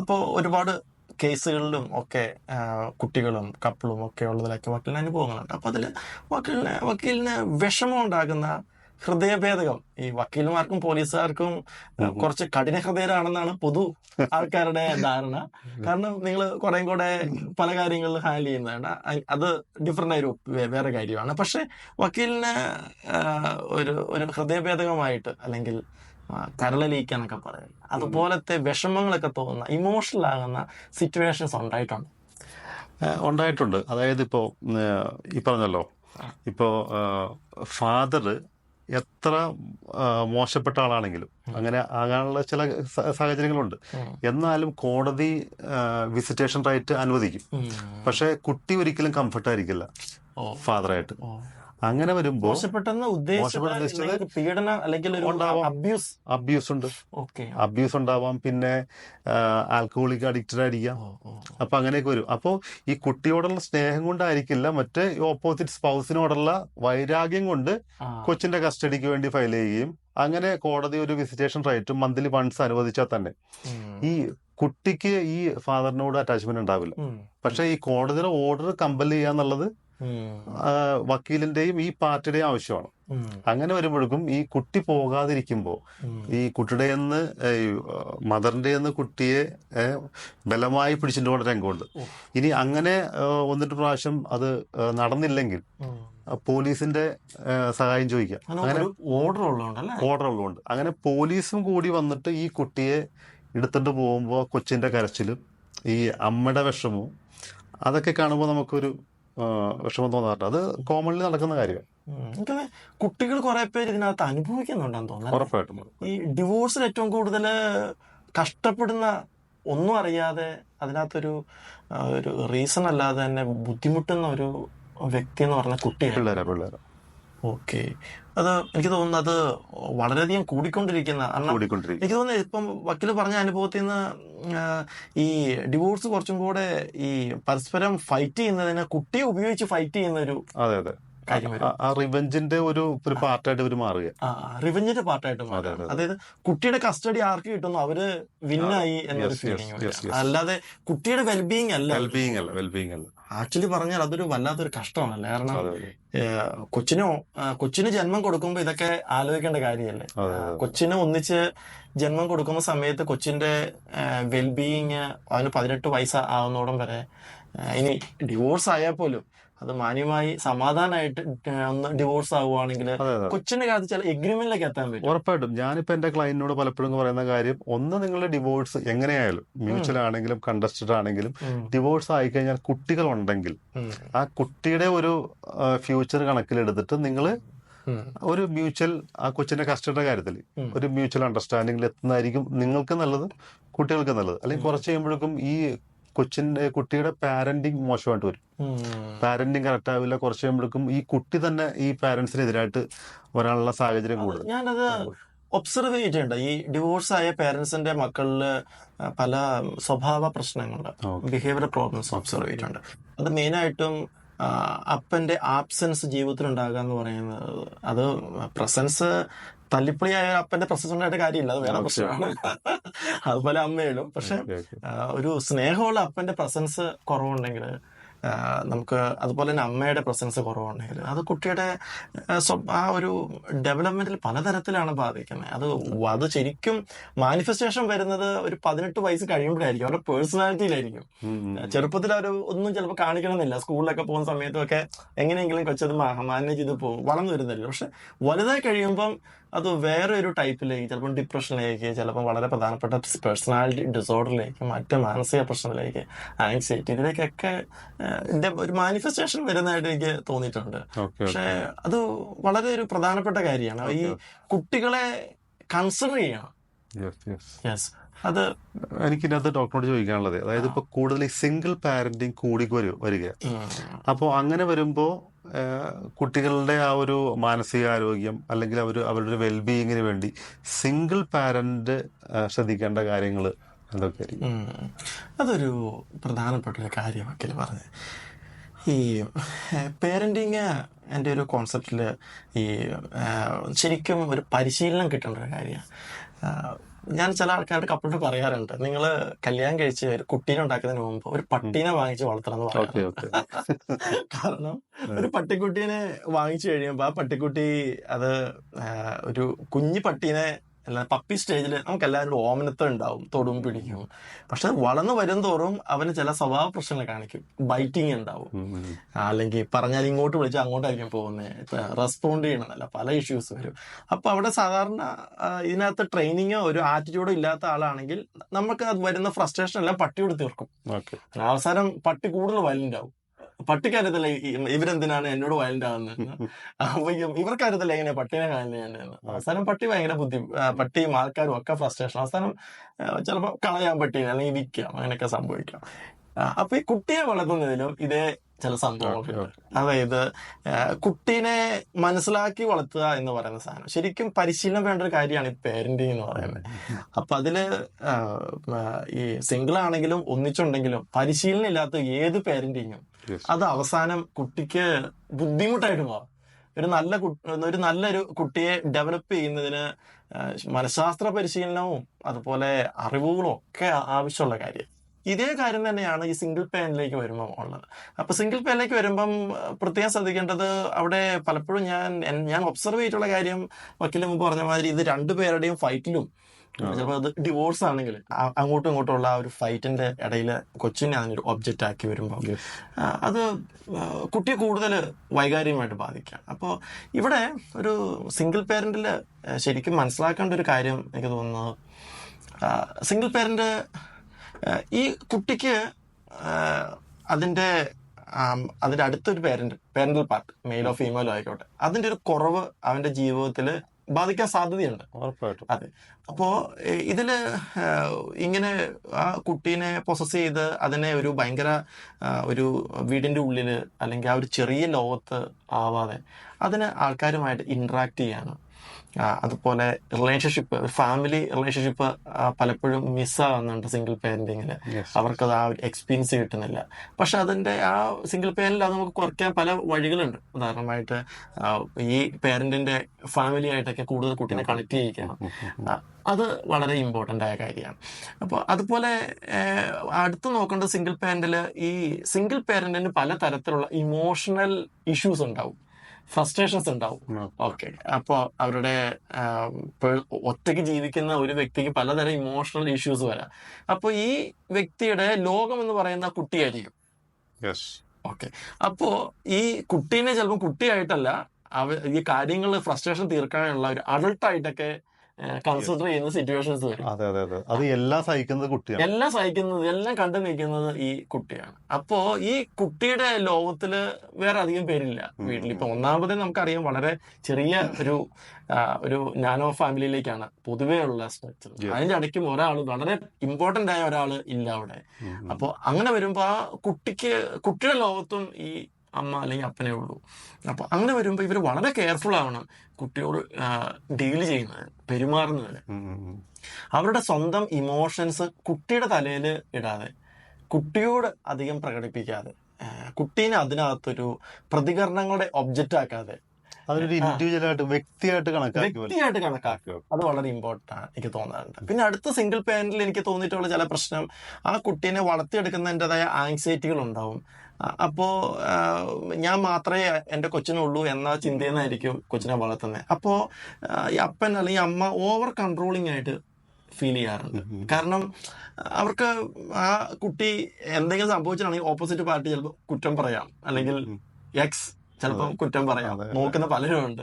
അപ്പോൾ ഒരുപാട് കേസുകളിലും ഒക്കെ കുട്ടികളും കപ്പിളും ഒക്കെ ഉള്ളതിലൊക്കെ വക്കീലിന് അനുഭവങ്ങളുണ്ട്. അപ്പൊ അതിൽ വക്കീലിന് വക്കീലിന് വിഷമം ഉണ്ടാകുന്ന ഹൃദയഭേദകം ഈ വക്കീലുമാർക്കും പോലീസുകാർക്കും കുറച്ച് കഠിന ഹൃദയരാണെന്നാണ് പൊതു ആൾക്കാരുടെ ധാരണ. കാരണം നിങ്ങൾ കുറേം കൂടെ പല കാര്യങ്ങളിൽ ഹാൻഡിൽ ചെയ്യുന്നതാണ്. അത് ഡിഫറെന്റ് ആയൊരു വേറെ കാര്യമാണ്. പക്ഷെ വക്കീലിന് ഒരു ഒരു ഹൃദയഭേദകമായിട്ട് അല്ലെങ്കിൽ കരളലിയിക്കാന്നൊക്കെ പറയുന്നത് അതുപോലത്തെ വിഷമങ്ങളൊക്കെ തോന്നുന്ന ഇമോഷണൽ ആകുന്ന സിറ്റുവേഷൻസ് ഉണ്ടായിട്ടുണ്ട്. ഉണ്ടായിട്ടുണ്ട്. അതായത് ഇപ്പോൾ ഈ പറഞ്ഞല്ലോ ഇപ്പോൾ ഫാദർ എത്ര മോശപ്പെട്ട ആളാണെങ്കിലും അങ്ങനെ ആകാനുള്ള ചില സാഹചര്യങ്ങളുണ്ട്. എന്നാലും കോടതി വിസിറ്റേഷൻ റൈറ്റ് അനുവദിക്കും. പക്ഷേ കുട്ടി ഒരിക്കലും കംഫർട്ടായിരിക്കില്ല ഫാദറായിട്ട്. അങ്ങനെ വരുമ്പോൾ മോശപ്പെട്ടെന്ന് മോശപ്പെട്ടെന്ന് ഉദ്ദേശിച്ചത് ഉദ്ദേശിച്ചത് പീഡനം അല്ലെങ്കിൽ അബ്യൂസ് അബ്യൂസ് ഉണ്ട്. അബ്യൂസ് ഉണ്ടാവാം. പിന്നെ ആൽക്കഹോളിക് അഡിക്റ്റഡ് ആയിരിക്കാം അപ്പൊ അങ്ങനെയൊക്കെ വരും. അപ്പോൾ ഈ കുട്ടിയോടുള്ള സ്നേഹം കൊണ്ടായിരിക്കില്ല മറ്റേ ഓപ്പോസിറ്റ് സ്പൗസിനോടുള്ള വൈരാഗ്യം കൊണ്ട് കൊച്ചിന്റെ കസ്റ്റഡിക്ക് വേണ്ടി ഫയൽ ചെയ്യുകയും അങ്ങനെ കോടതി ഒരു വിസിറ്റേഷൻ റൈറ്റും മന്ത്ലി വൺസ് അനുവദിച്ചാൽ തന്നെ. ഈ കുട്ടിക്ക് ഈ ഫാദറിനോട് അറ്റാച്ച്മെന്റ് ഉണ്ടാവില്ല. പക്ഷെ ഈ കോടതിയുടെ ഓർഡർ കമ്പൽ ആ, വക്കീലിന്റെയും ഈ പാർട്ടിയുടെയും ആവശ്യമാണ്. അങ്ങനെ വരുമ്പോഴേക്കും ഈ കുട്ടി പോകാതിരിക്കുമ്പോൾ ഈ കുട്ടിയുടെ നിന്ന് മദറിന്റെ നിന്ന് കുട്ടിയെ ബലമായി പിടിച്ചിട്ട് കൊണ്ട് രംഗമുണ്ട്. ഇനി അങ്ങനെ ഒന്നിട്ട് പ്രാവശ്യം അത് നടന്നില്ലെങ്കിൽ പോലീസിന്റെ സഹായം ചോദിക്കാം. അങ്ങനെ ഓർഡർ ഉള്ളതുകൊണ്ട് ഓർഡർ ഉള്ളതുകൊണ്ട്. അങ്ങനെ പോലീസും കൂടി വന്നിട്ട് ഈ കുട്ടിയെ എടുത്തിട്ട് പോകുമ്പോൾ കൊച്ചിന്റെ കരച്ചിലും ഈ അമ്മയുടെ വിഷമവും അതൊക്കെ കാണുമ്പോൾ നമുക്കൊരു വിഷമം തോന്നാറുണ്ട്. അത് കോമൺലി നടക്കുന്ന കാര്യമാണ് കുട്ടികൾ കുറെ പേര് ഇതിനകത്ത് അനുഭവിക്കുന്നുണ്ടെന്ന് തോന്നുന്നു. ഉറപ്പായിട്ടും ഈ ഡിവോഴ്സിൽ ഏറ്റവും കൂടുതൽ കഷ്ടപ്പെടുന്ന ഒന്നും അറിയാതെ അതിനകത്തൊരു ഒരു റീസൺ അല്ലാതെ തന്നെ ബുദ്ധിമുട്ടുന്ന ഒരു വ്യക്തി എന്ന് പറഞ്ഞ കുട്ടിയാണ്. പിള്ളേരാ പിള്ളേരാ. ഓക്കെ. അത് എനിക്ക് തോന്നുന്നു അത് വളരെയധികം കൂടിക്കൊണ്ടിരിക്കുന്ന എനിക്ക് തോന്നുന്നു ഇപ്പം വക്കീൽ പറഞ്ഞ അനുഭവത്തിൽ നിന്ന് ഈ ഡിവോഴ്സ് കുറച്ചും കൂടെ ഈ പരസ്പരം ഫൈറ്റ് ചെയ്യുന്നതിന് കുട്ടിയെ ഉപയോഗിച്ച് ഫൈറ്റ് ചെയ്യുന്ന ഒരു അതെ അതെ. ആ- റിവെഞ്ചിന്റെ ഒരു ഒരു പാർട്ടായിട്ട് ഇവർ മാറുക. റിവെഞ്ചിന്റെ പാർട്ടായിട്ട് മാറുക. അതെ, അതെ. അതായത് കുട്ടിയുടെ കസ്റ്റഡി ആർക്ക് കിട്ടുന്നു? അവർ വിന്നായി എന്നൊരു ഫീലിംഗ്. അല്ലാതെ കുട്ടിയുടെ വെൽബീയിങ് അല്ല. വെൽബീയിങ് അല്ല വെൽബീയിങ് അല്ല. ആക്ച്വലി പറഞ്ഞാൽ അതൊരു വല്ലാത്തൊരു കഷ്ടമാണ് കാരണം കൊച്ചിന് കൊച്ചിനോ ജന്മം കൊടുക്കുമ്പോൾ ഇതൊക്കെ ആലോചിക്കേണ്ട കാര്യമല്ലേ? കൊച്ചിനെ ഒന്നിച്ച് ജന്മം കൊടുക്കുന്ന സമയത്ത് കൊച്ചിന്റെ വെൽബീയിങ് അവന് പതിനെട്ട് വയസ്സ് ആവുന്നോടം വരെ ഇനി ഡിവോഴ്സ് ആയാൽ പോലും അത് മാന്യമായി സമാധാനമായിട്ട് ഒന്ന് ഡിവോഴ്സ് ആവുകയാണെങ്കിൽ കൊച്ചിന്റെ കാര്യത്തിൽ ചില എഗ്രിമെന്റിലേക്ക് എത്താൻ പറ്റും. ഉറപ്പായിട്ടും. ഞാനിപ്പോ എന്റെ ക്ലയന്റിനോട് പലപ്പോഴും പറയുന്ന കാര്യം ഒന്ന് നിങ്ങളുടെ ഡിവോഴ്സ് എങ്ങനെയായാലും മ്യൂച്വൽ ആണെങ്കിലും കണ്ടസ്റ്റഡ് ആണെങ്കിലും ഡിവോഴ്സ് ആയി കഴിഞ്ഞാൽ കുട്ടികൾ ഉണ്ടെങ്കിൽ ആ കുട്ടിയുടെ ഒരു ഫ്യൂച്ചർ കണക്കിലെടുത്തിട്ട് നിങ്ങൾ. ഒരു മ്യൂച്വൽ ആ കൊച്ചിന്റെ കസ്റ്റഡിയുടെ കാര്യത്തിൽ ഒരു മ്യൂച്വൽ അണ്ടർസ്റ്റാൻഡിംഗിൽ എത്തുന്നതായിരിക്കും നിങ്ങൾക്ക് നല്ലത് കുട്ടികൾക്ക് നല്ലത്. അല്ലെങ്കിൽ കുറച്ച് കഴിയുമ്പോഴേക്കും ഈ കൊച്ചിന്റെ കുട്ടിയുടെ പാരന്റിങ് മോശമായിട്ട് വരും. പാരന്റിങ് കറക്റ്റ് ആവില്ല. കുറച്ച് കഴിയുമ്പോഴേക്കും ഈ കുട്ടി തന്നെ ഈ പാരന്റ്സിനെതിരായിട്ട് വരാനുള്ള സാഹചര്യം കൂടുതൽ. ഞാനത് ഒബ്സർവ് ചെയ്തിട്ടുണ്ട്. ഈ ഡിവോഴ്സ് ആയ പേരൻസിന്റെ മക്കളിൽ പല സ്വഭാവ പ്രശ്നങ്ങളുണ്ട്. ബിഹേവിയർ പ്രോബ്ലംസ് ഒബ്സർവ് ചെയ്തിട്ടുണ്ട്. അത് മെയിനായിട്ടും അപ്പന്റെ ആബ്സെൻസ് ജീവിതത്തിൽ ഉണ്ടാകുക എന്ന് പറയുന്നത് അത് പ്രസൻസ് തല്ലിപ്പൊളിയായ അപ്പന്റെ പ്രസൻസ് ഉണ്ടായിട്ട് കാര്യമില്ല. അത് വേറെ പ്രശ്നമാണ്. അതുപോലെ അമ്മയിലും പക്ഷെ ഒരു സ്നേഹമുള്ള അപ്പന്റെ പ്രസൻസ് കുറവുണ്ടെങ്കിൽ നമുക്ക് അതുപോലെ തന്നെ അമ്മയുടെ പ്രസൻസ് കുറവുണ്ടെങ്കിൽ അത് കുട്ടിയുടെ ആ, ഒരു ഡെവലപ്മെന്റിൽ പലതരത്തിലാണ് ബാധിക്കുന്നത്. അത് അത് ശരിക്കും മാനിഫെസ്റ്റേഷൻ വരുന്നത് ഒരു പതിനെട്ട് വയസ്സ് കഴിയുമ്പോഴായിരിക്കും. അവരുടെ പേഴ്സണാലിറ്റിയിലായിരിക്കും. ചെറുപ്പത്തിൽ അവർ ഒന്നും ചിലപ്പോൾ കാണിക്കണമെന്നില്ല. സ്കൂളിലൊക്കെ പോകുന്ന സമയത്തൊക്കെ എങ്ങനെയെങ്കിലും കൊച്ചത് മാനേജ് ചെയ്ത് പോകും വളർന്നു വരുന്നില്ല പക്ഷെ വലുതായി കഴിയുമ്പം അത് വേറെ ഒരു ടൈപ്പിലേക്ക് ചിലപ്പോൾ ഡിപ്രഷനിലേക്ക് ചിലപ്പോൾ വളരെ പ്രധാനപ്പെട്ട പേഴ്സണാലിറ്റി ഡിസോർഡറിലേക്ക് മറ്റ് മാനസിക പ്രശ്നത്തിലേക്ക് ആങ്സൈറ്റി ഇതിലേക്കൊക്കെ ഒരു മാനിഫെസ്റ്റേഷൻ വരുന്നതായിട്ട് എനിക്ക് തോന്നിയിട്ടുണ്ട്. പക്ഷെ അത് വളരെ ഒരു പ്രധാനപ്പെട്ട കാര്യമാണ്. ഈ കുട്ടികളെ കൺസിഡർ ചെയ്യണം. അത് എനിക്കിനകത്ത് ഡോക്ടറോട് ചോദിക്കാനുള്ളത്. അതായത് ഇപ്പൊ കൂടുതൽ സിംഗിൾ പാരന്റിങ് കൂടി വരും വരിക. അപ്പോൾ അങ്ങനെ വരുമ്പോൾ കുട്ടികളുടെ ആ ഒരു മാനസികാരോഗ്യം അല്ലെങ്കിൽ അവർ അവരുടെ വെൽബീയിങ്ങിന് വേണ്ടി സിംഗിൾ പാരന്റ് ശ്രദ്ധിക്കേണ്ട കാര്യങ്ങൾ എന്തൊക്കെയായിരിക്കും? അതൊരു പ്രധാനപ്പെട്ട ഒരു കാര്യമാക്കൽ പറഞ്ഞത്. ഈ പേരന്റിങ് എന്റെ ഒരു കോൺസെപ്റ്റിൽ ഈ ശരിക്കും ഒരു പരിശീലനം കിട്ടേണ്ട ഒരു കാര്യമാണ്. ഞാൻ ചില ആൾക്കാരുടെ കപ്പിളിട്ട് പറയാറുണ്ട്. നിങ്ങൾ കല്യാണം കഴിച്ച് ഒരു കുട്ടീനെ ഉണ്ടാക്കുന്നതിന് മുമ്പ് ഒരു പട്ടീനെ വാങ്ങിച്ച് വളർത്തണം എന്ന് ഓക്കെ പറയാം കാരണം ഒരു പട്ടിക്കുട്ടീനെ വാങ്ങിച്ചു കഴിയുമ്പോൾ ആ പട്ടിക്കുട്ടി അത് ഒരു കുഞ്ഞു പട്ടീനെ അല്ല പപ്പി സ്റ്റേജിൽ നമുക്ക് എല്ലാവരും ഓമനത്വം ഉണ്ടാവും തൊടും പിടിക്കും. പക്ഷെ വളർന്നു വരും തോറും അവന് ചില സ്വഭാവ പ്രശ്നങ്ങൾ കാണിക്കും. ബൈറ്റിംഗ് ഉണ്ടാവും. അല്ലെങ്കിൽ പറഞ്ഞാൽ ഇങ്ങോട്ട് വിളിച്ചാൽ അങ്ങോട്ടായിരിക്കും പോകുന്നത് റെസ്പോണ്ട് ചെയ്യണമെന്നല്ല പല ഇഷ്യൂസ് വരും. അപ്പൊ അവിടെ സാധാരണ ഇതിനകത്ത് ട്രെയിനിങ്ങോ ഒരു ആറ്റിറ്റ്യൂഡോ ഇല്ലാത്ത ആളാണെങ്കിൽ നമുക്ക് അത് വരുന്ന ഫ്രസ്ട്രേഷൻ എല്ലാം പട്ടിയോട് തീർക്കും. അവസാനം പട്ടി കൂടുതൽ വലുണ്ടാവും പട്ടിക്കറിയത്തില്ല ഇവരെന്തിനാണ് എന്നോട് വയലന്റ് ആവുന്നത്? അപ്പൊ ഇവർക്കറിയത്തില്ല എങ്ങനെ പട്ടീനെ കാണുന്നതെന്ന് അവസാനം പട്ടി ഭയങ്കര ബുദ്ധി പട്ടിയും ആൾക്കാരും ഒക്കെ ഫ്രസ്ട്രേഷൻ അവസാനം ചിലപ്പോൾ കളയാൻ പട്ടീനെ അല്ലെങ്കിൽ വിൽക്കാം അങ്ങനെയൊക്കെ സംഭവിക്കാം. അപ്പൊ ഈ കുട്ടിയെ വളർത്തുന്നതിലും ഇതേ ചില സംഭവങ്ങളുണ്ട് അതായത് കുട്ടീനെ മനസ്സിലാക്കി വളർത്തുക എന്ന് പറയുന്ന സാധനം. ശരിക്കും പരിശീലനം വേണ്ട ഒരു കാര്യമാണ് ഈ പേരന്റിങ് എന്ന് പറയുന്നത്. അപ്പൊ അതിൽ ഈ സിംഗിൾ ആണെങ്കിലും ഒന്നിച്ചുണ്ടെങ്കിലും പരിശീലനം ഇല്ലാത്ത ഏത് പേരന്റിങ്ങും അത് അവസാനം കുട്ടിക്ക് ബുദ്ധിമുട്ടായിട്ട് മാറും ഒരു നല്ല ഒരു നല്ലൊരു കുട്ടിയെ ഡെവലപ്പ് ചെയ്യുന്നതിന് മനഃശാസ്ത്ര പരിശീലനവും അതുപോലെ അറിവുകളും ഒക്കെ ആവശ്യമുള്ള കാര്യം. ഇതേ കാര്യം തന്നെയാണ് ഈ സിംഗിൾ പേനിലേക്ക് വരുമ്പോൾ ഉള്ളത്. അപ്പൊ സിംഗിൾ പേനിലേക്ക് വരുമ്പം പ്രത്യേകം ശ്രദ്ധിക്കേണ്ടത് അവിടെ പലപ്പോഴും ഞാൻ ഞാൻ ഒബ്സർവ് ചെയ്തിട്ടുള്ള കാര്യം മുമ്പ് പറഞ്ഞ മാതിരി ഇത് രണ്ടുപേരുടെയും ഫൈറ്റിലും ചിലപ്പോൾ അത് ഡിവോഴ്സ് ആണെങ്കിൽ അങ്ങോട്ടും ഇങ്ങോട്ടും ഉള്ള ആ ഒരു ഫൈറ്റിന്റെ ഇടയിൽ കൊച്ചിനെ അതിനൊരു ഒബ്ജക്റ്റ് ആക്കി വരുമ്പോൾ അത് കുട്ടിയെ കൂടുതൽ വൈകാരികമായിട്ട് ബാധിക്കാം അപ്പോൾ ഇവിടെ ഒരു സിംഗിൾ പേരന്റിൽ ശരിക്കും മനസ്സിലാക്കേണ്ട ഒരു കാര്യം എനിക്ക് തോന്നുന്നത് സിംഗിൾ പേരന്റ് ഈ കുട്ടിക്ക് അതിന്റെ അതിന്റെ അടുത്തൊരു പേരന്റ് പേരന്റൽ പാർട്ട് മെയിലോ ഫീമെയിലോ ആയിക്കോട്ടെ അതിന്റെ ഒരു കുറവ് അവന്റെ ജീവിതത്തിൽ ബാധിക്കാൻ സാധ്യതയുണ്ട്. ഉറപ്പായിട്ടും. അതെ. അപ്പോ ഇതിൽ ഇങ്ങനെ ആ കുട്ടീനെ പ്രൊസസ് ചെയ്ത് അതിനെ ഒരു ഭയങ്കര ഒരു വീടിന്റെ ഉള്ളിൽ അല്ലെങ്കിൽ ആ ഒരു ചെറിയ ലോകത്ത് ആവാതെ അതിന് ആൾക്കാരുമായിട്ട് ഇന്ററാക്ട് ചെയ്യാനും അതുപോലെ റിലേഷൻഷിപ്പ് ഫാമിലി റിലേഷൻഷിപ്പ് പലപ്പോഴും മിസ്സാവുന്നുണ്ട് സിംഗിൾ പേരന്റിങ്ങിൽ Yes. അവർക്കത് ആ ഒരു എക്സ്പീരിയൻസ് കിട്ടുന്നില്ല. പക്ഷെ അതിന്റെ ആ സിംഗിൾ പേരന്റിൽ അത് നമുക്ക് കുറയ്ക്കാൻ പല വഴികളുണ്ട്. ഉദാഹരണമായിട്ട് ഈ പേരന്റിന്റെ ഫാമിലി ആയിട്ടൊക്കെ കൂടുതൽ കുട്ടീനെ കണക്ട് ചെയ്യിക്കണം. അത് വളരെ ഇമ്പോർട്ടന്റ് ആയ കാര്യമാണ്. അപ്പോൾ അതുപോലെ അടുത്ത് നോക്കേണ്ട സിംഗിൾ പേരന്റിൽ ഈ സിംഗിൾ പേരന്റിന് പല തരത്തിലുള്ള ഇമോഷണൽ ഇഷ്യൂസ് ഉണ്ടാവും. ഫ്രസ്ട്രേഷൻസ് ഉണ്ടാവും. ഓക്കെ അപ്പോൾ അവരുടെ ഒറ്റയ്ക്ക് ജീവിക്കുന്ന ഒരു വ്യക്തിക്ക് പലതരം ഇമോഷണൽ ഇഷ്യൂസ് വരാം. അപ്പോൾ ഈ വ്യക്തിയുടെ ലോകം എന്ന് പറയുന്ന കുട്ടിയായിരിക്കും. യെസ് ഓക്കെ അപ്പോ ഈ കുട്ടീനെ ചിലപ്പോൾ കുട്ടിയായിട്ടല്ല അവ ഈ കാര്യങ്ങൾ ഫ്രസ്ട്രേഷൻ തീർക്കാനുള്ള ഒരു അഡൾട്ടായിട്ടൊക്കെ ചെയ്യുന്ന സിറ്റുവേഷൻസ് വരും. അതെ അതെ അതെ. അത് എല്ലാം സഹിക്കുന്നത് കുട്ടിയാണ്. എല്ലാം സഹിക്കുന്നത് എല്ലാം കണ്ടു നിൽക്കുന്നത് ഈ കുട്ടിയാണ്. അപ്പോ ഈ കുട്ടിയുടെ ലോകത്തിൽ വേറെ അധികം പേരില്ല വീട്ടിൽ ഇപ്പൊ ഒന്നാമത് നമുക്കറിയാം വളരെ ചെറിയ ഒരു ഒരു നാനോ ഫാമിലിയിലേക്കാണ് പൊതുവേ ഉള്ള സ്ട്രക്ചർ. അതിന്റെ ഇടയ്ക്കും ഒരാൾ വളരെ ഇമ്പോർട്ടന്റ് ആയ ഒരാൾ ഇല്ല അവിടെ. അപ്പോൾ അങ്ങനെ വരുമ്പോൾ ആ കുട്ടിക്ക് കുട്ടിയുടെ ലോകത്തും ഈ അമ്മ അല്ലെങ്കിൽ അപ്പനേ ഉള്ളൂ. അപ്പോൾ അങ്ങനെ വരുമ്പോൾ ഇവർ വളരെ കെയർഫുൾ ആവണം കുട്ടിയോട് ഡീൽ ചെയ്യുന്നത് പെരുമാറുന്നതിന്. അവരുടെ സ്വന്തം ഇമോഷൻസ് കുട്ടിയുടെ തലയിൽ ഇടാതെ കുട്ടിയോട് അധികം പ്രകടിപ്പിക്കാതെ കുട്ടീനെ അതിനകത്തൊരു പ്രതികരണങ്ങളുടെ ഒബ്ജക്റ്റ് ആക്കാതെ അതൊരു ഇൻഡിവിജ്വൽ ആയിട്ട് വ്യക്തിയായിട്ട് കണക്കാക്കി വ്യക്തിയായിട്ട് കണക്കാക്കുക അത് വളരെ ഇമ്പോർട്ടന്റ് ആണ് എനിക്ക് തോന്നാറുണ്ട്. പിന്നെ അടുത്ത സിംഗിൾ പേരന്റിൽ എനിക്ക് തോന്നിയിട്ടുള്ള ചില പ്രശ്നം ആ കുട്ടീനെ വളർത്തിയെടുക്കുന്നതിന്റെതായ ആങ്സൈറ്റികൾ ഉണ്ടാവും. അപ്പോൾ അപ്പോ ഞാൻ മാത്രമേ എന്റെ കൊച്ചിനുള്ളൂ എന്ന ചിന്തയിൽ നിന്നായിരിക്കും കൊച്ചിനെ വളർത്തുന്നത് അപ്പോൾ ഈ അപ്പൻ അല്ലെങ്കിൽ അമ്മ ഓവർ കൺട്രോളിംഗ് ആയിട്ട് ഫീൽ ചെയ്യാറുണ്ട്. കാരണം അവർക്ക് ആ കുട്ടി എന്തെങ്കിലും സംഭവിച്ചിട്ടാണെങ്കിൽ ഓപ്പോസിറ്റ് പാർട്ടി ചിലപ്പോൾ കുറ്റം പറയാം. അല്ലെങ്കിൽ എക്സ് ചിലപ്പോൾ കുറ്റം പറയാം. നോക്കുന്ന പലരും ഉണ്ട്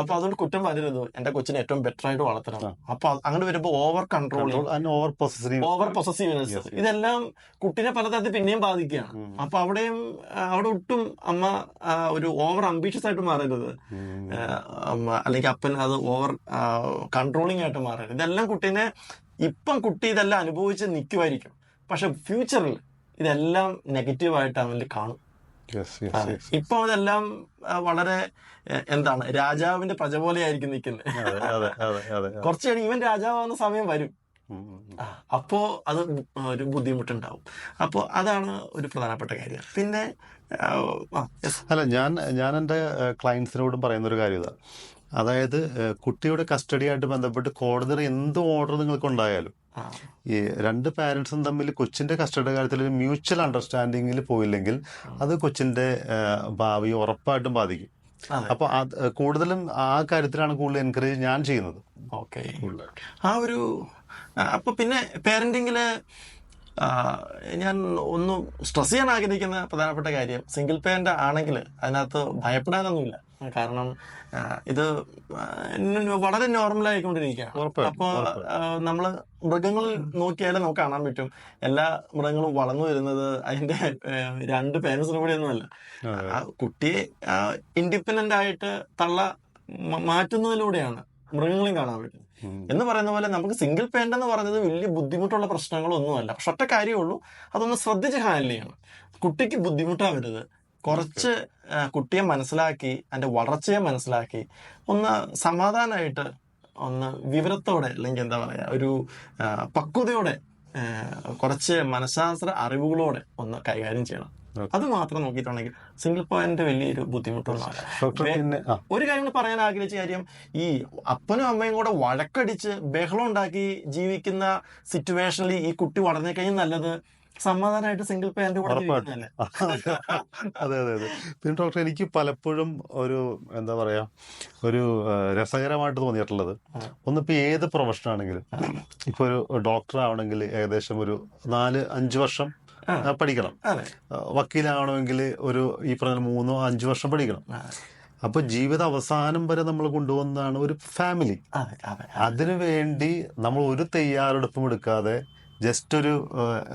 അപ്പൊ അതുകൊണ്ട് കുറ്റം പറഞ്ഞിരുന്നു എന്റെ കൊച്ചിനെ ഏറ്റവും ബെറ്റർ ആയിട്ട് വളർത്തണം. അപ്പൊ അങ്ങനെ വരുമ്പോ over control over over possessiveness. ഇതെല്ലാം കുട്ടിനെ പലതരത്തിൽ പിന്നെയും ബാധിക്കുകയാണ്. അപ്പൊ അവിടെയും അവിടെ ഒട്ടും അമ്മ ഒരു ഓവർ അംബീഷ്യസ് ആയിട്ട് മാറരുത്. അമ്മ അല്ലെങ്കിൽ അപ്പൻ അത് ഓവർ കൺട്രോളിംഗ് ആയിട്ട് മാറരുത്. ഇതെല്ലാം കുട്ടീനെ ഇപ്പം കുട്ടി ഇതെല്ലാം അനുഭവിച്ച് നിൽക്കുമായിരിക്കും പക്ഷെ ഫ്യൂച്ചറിൽ ഇതെല്ലാം നെഗറ്റീവായിട്ട് അവനിൽ കാണും. ഇപ്പൊ അതെല്ലാം വളരെ എന്താണ് രാജാവിന്റെ പ്രജ പോലെയായിരിക്കും നിൽക്കുന്നത് കുറച്ച് കഴിഞ്ഞ് ഇവൻ രാജാവാകുന്ന സമയം വരും. അപ്പോ അത് ഒരു ബുദ്ധിമുട്ടുണ്ടാവും. അപ്പോ അതാണ് ഒരു പ്രധാനപ്പെട്ട കാര്യം. പിന്നെ. അല്ല ഞാൻ ഞാൻ എന്റെ ക്ലയൻസിനോടും പറയുന്ന ഒരു കാര്യം അതായത് കുട്ടിയുടെ കസ്റ്റഡിയായിട്ട് ബന്ധപ്പെട്ട് കോടതിയുടെ എന്ത് ഓർഡർ നിങ്ങൾക്ക് ഉണ്ടായാലും ഈ രണ്ട് പാരന്റ്സും തമ്മിൽ കൊച്ചിന്റെ കസ്റ്റഡി കാര്യത്തിൽ ഒരു മ്യൂച്വൽ അണ്ടർസ്റ്റാൻഡിങ്ങിൽ പോയില്ലെങ്കിൽ അത് കൊച്ചിന്റെ ഭാവി ഉറപ്പായിട്ടും ബാധിക്കും. അപ്പൊ അത് കൂടുതലും ആ കാര്യത്തിലാണ് കൂടുതൽ എൻകറേജ് ഞാൻ ചെയ്യുന്നത്. ഓക്കെ. ആ ഒരു അപ്പൊ പിന്നെ പേരന്റിങ്ങിൽ ഞാൻ ഒന്ന് സ്ട്രെസ് ചെയ്യാൻ ആഗ്രഹിക്കുന്ന പ്രധാനപ്പെട്ട കാര്യം സിംഗിൾ പേരന്റ് ആണെങ്കിൽ അതിനകത്ത് ഭയപ്പെടാനൊന്നുമില്ല. കാരണം ഇത് വളരെ നോർമൽ ആയിക്കൊണ്ടിരിക്കുകയാണ്. അപ്പോൾ. നമ്മൾ മൃഗങ്ങളിൽ നോക്കിയാലും നമുക്ക് കാണാൻ പറ്റും. എല്ലാ മൃഗങ്ങളും വളർന്നു വരുന്നത് അതിന്റെ രണ്ട് പേരൻസിനും കൂടി ഒന്നുമല്ല. കുട്ടിയെ ഇൻഡിപെൻഡന്റ് ആയിട്ട് തള്ള മാറ്റുന്നതിലൂടെയാണ് മൃഗങ്ങളെയും കാണാൻ പറ്റും എന്ന് പറയുന്ന പോലെ നമുക്ക് സിംഗിൾ പേരന്റ് എന്ന് പറയുന്നത് വലിയ ബുദ്ധിമുട്ടുള്ള പ്രശ്നങ്ങളൊന്നുമല്ല. പക്ഷെ ഒറ്റ കാര്യമുള്ളൂ അതൊന്ന് ശ്രദ്ധിച്ച് ഹാൻഡിൽ ചെയ്യണം. കുട്ടിക്ക് ബുദ്ധിമുട്ടാവരുത്. കുറച്ച് കുട്ടിയെ മനസ്സിലാക്കി അതിന്റെ വളർച്ചയെ മനസ്സിലാക്കി ഒന്ന് സമാധാനമായിട്ട് ഒന്ന് വിവരത്തോടെ അല്ലെങ്കിൽ എന്താ പറയുക ഒരു പക്വതയോടെ കുറച്ച് മനഃശാസ്ത്ര അറിവുകളോടെ ഒന്ന് കൈകാര്യം ചെയ്യണം. അത് മാത്രം നോക്കിയിട്ടുണ്ടെങ്കിൽ സിംഗിൾ പോയിന്റ് വലിയൊരു ബുദ്ധിമുട്ടൊന്നുമല്ല ഒരു കാര്യം പറയാൻ ആഗ്രഹിച്ച കാര്യം ഈ അപ്പനും അമ്മയും കൂടെ വഴക്കടിച്ച് ബഹളം ഉണ്ടാക്കി ജീവിക്കുന്ന സിറ്റുവേഷനിൽ ഈ കുട്ടി വളർന്നു കഴിഞ്ഞാൽ നല്ലത്. സമാധാനമായിട്ട് സിംഗിൾ പേരന്റ് കൂടെ ഉറപ്പായിട്ടും. ജീവിക്കുന്നതല്ലേ അതെ അതെ അതെ. പിന്നെ ഡോക്ടർ എനിക്ക് പലപ്പോഴും ഒരു എന്താ പറയാ ഒരു രസകരമായിട്ട് തോന്നിയിട്ടുള്ളത്. ഒന്നിപ്പോ ഏത് പ്രൊഫഷൻ ആണെങ്കിലും. ഇപ്പൊ ഒരു ഡോക്ടർ ആവണമെങ്കിൽ ഏകദേശം ഒരു നാല് അഞ്ച് വർഷം പഠിക്കണം. വക്കീലാവണമെങ്കിൽ ഒരു ഈ പറഞ്ഞ മൂന്നോ അഞ്ച് വർഷം പഠിക്കണം. അപ്പൊ ജീവിത അവസാനം വരെ നമ്മൾ കൊണ്ടുവന്നതാണ് ഒരു ഫാമിലി അതെ അതെ. അതിനു വേണ്ടി നമ്മൾ ഒരു തയ്യാറെടുപ്പും എടുക്കാതെ ജസ്റ്റ് ഒരു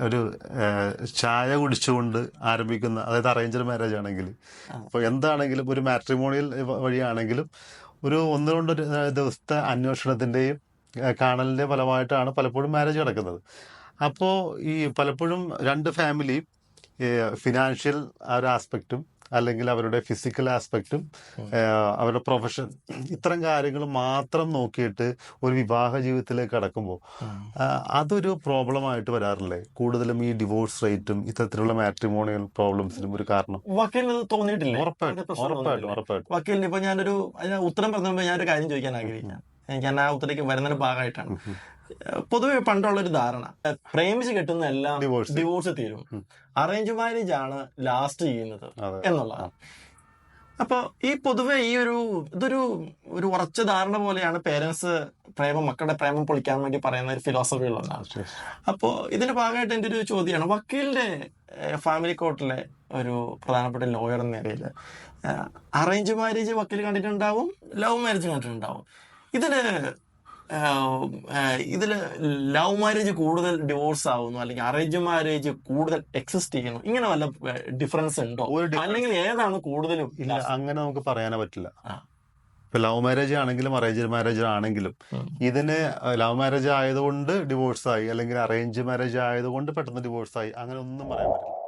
ഒരു ചായ കുടിച്ചുകൊണ്ട് ആരംഭിക്കുന്ന അതായത് അറേഞ്ച്ഡ് മാരേജ് ആണെങ്കിൽ ഇപ്പോൾ എന്താണെങ്കിലും ഒരു മാട്രിമോണിയൽ വഴിയാണെങ്കിലും ഒരു ഒന്ന് രണ്ട് ഒരു, ദിവസത്തെ അന്വേഷണത്തിന്റെയും കാണലിന്റെ കാണലിന്റെ ഫലമായിട്ടാണ് പലപ്പോഴും മാരേജ് നടക്കുന്നത്. അപ്പോൾ ഈ പലപ്പോഴും രണ്ട് ഫാമിലി ഫിനാൻഷ്യൽ ആ ഒരു ആസ്പെക്റ്റും അല്ലെങ്കിൽ അവരുടെ ഫിസിക്കൽ ആസ്പെക്റ്റും അവരുടെ പ്രൊഫഷൻ ഇത്തരം കാര്യങ്ങൾ മാത്രം നോക്കിയിട്ട് ഒരു വിവാഹ ജീവിതത്തിലേക്ക് കടക്കുമ്പോൾ അതൊരു പ്രോബ്ലമായിട്ട് വരാറില്ലേ? കൂടുതലും ഈ ഡിവോഴ്സ് റേറ്റും ഇത്തരത്തിലുള്ള മാട്രിമോണിയൽ പ്രോബ്ലംസിനും ഒരു കാരണം. വക്കീലിന് തോന്നിയിട്ടില്ലേ? ഉറപ്പായിട്ടും ഉറപ്പായിട്ടും ഇപ്പൊ ഞാനൊരു ഉത്തരം പറഞ്ഞപ്പോൾ ഞാനൊരു കാര്യം ചോദിക്കാൻ ആഗ്രഹിക്കാം ഞാൻ ആ ഉത്തരേക്ക് വരുന്നൊരു ഭാഗമായിട്ടാണ്. പൊതുവെ പണ്ടുള്ള ഒരു ധാരണ. പ്രേമിച്ച് കെട്ടുന്ന എല്ലാം ഡിവോഴ്സ് തീരും. അറേഞ്ച് മാരേജ് ആണ് ലാസ്റ്റ് ചെയ്യുന്നത് എന്നുള്ളതാണ്. അപ്പൊ ഈ പൊതുവെ ഈ ഒരു ഇതൊരു ഒരു ഉറച്ച ധാരണ പോലെയാണ് പേരൻസ് പ്രേമം മക്കളുടെ പ്രേമം പൊളിക്കാൻ വേണ്ടി പറയുന്ന ഒരു ഫിലോസഫി ഉള്ളതാണ് അപ്പോൾ ഇതിന്റെ ഭാഗമായിട്ട് എന്റെ ഒരു ചോദ്യമാണ് വക്കീലിന്റെ ഫാമിലി കോർട്ടിലെ ഒരു പ്രധാനപ്പെട്ട ലോയർ എന്ന നിലയിൽ അറേഞ്ച് മാരേജ് വക്കീൽ കണ്ടിട്ടുണ്ടാവും ലവ് മാരേജ് കണ്ടിട്ടുണ്ടാവും. ഇതിൽ ആഹ്, ലവ് മാരേജ് കൂടുതൽ ഡിവോഴ്സ് ആവുന്നു അല്ലെങ്കിൽ അറേഞ്ച് മാരേജ് കൂടുതൽ എക്സിസ്റ്റ് ചെയ്യുന്നു. ഇങ്ങനെ വല്ല ഡിഫറൻസ് ഉണ്ടോ? അല്ലെങ്കിൽ ഏതാണ് കൂടുതലും ഇല്ല അങ്ങനെ നമുക്ക് പറയാനേ പറ്റില്ല. ഇപ്പൊ ലവ് മാരേജ് ആണെങ്കിലും അറേഞ്ച് മാരേജ് ആണെങ്കിലും. ഇതിന് ലവ് മാരേജ് ആയതുകൊണ്ട് ഡിവോഴ്സ് ആയി അല്ലെങ്കിൽ അറേഞ്ച് മാരേജ് ആയതുകൊണ്ട് പെട്ടെന്ന് ഡിവോഴ്സ് ആയി അങ്ങനെ ഒന്നും പറയാൻ പറ്റില്ല.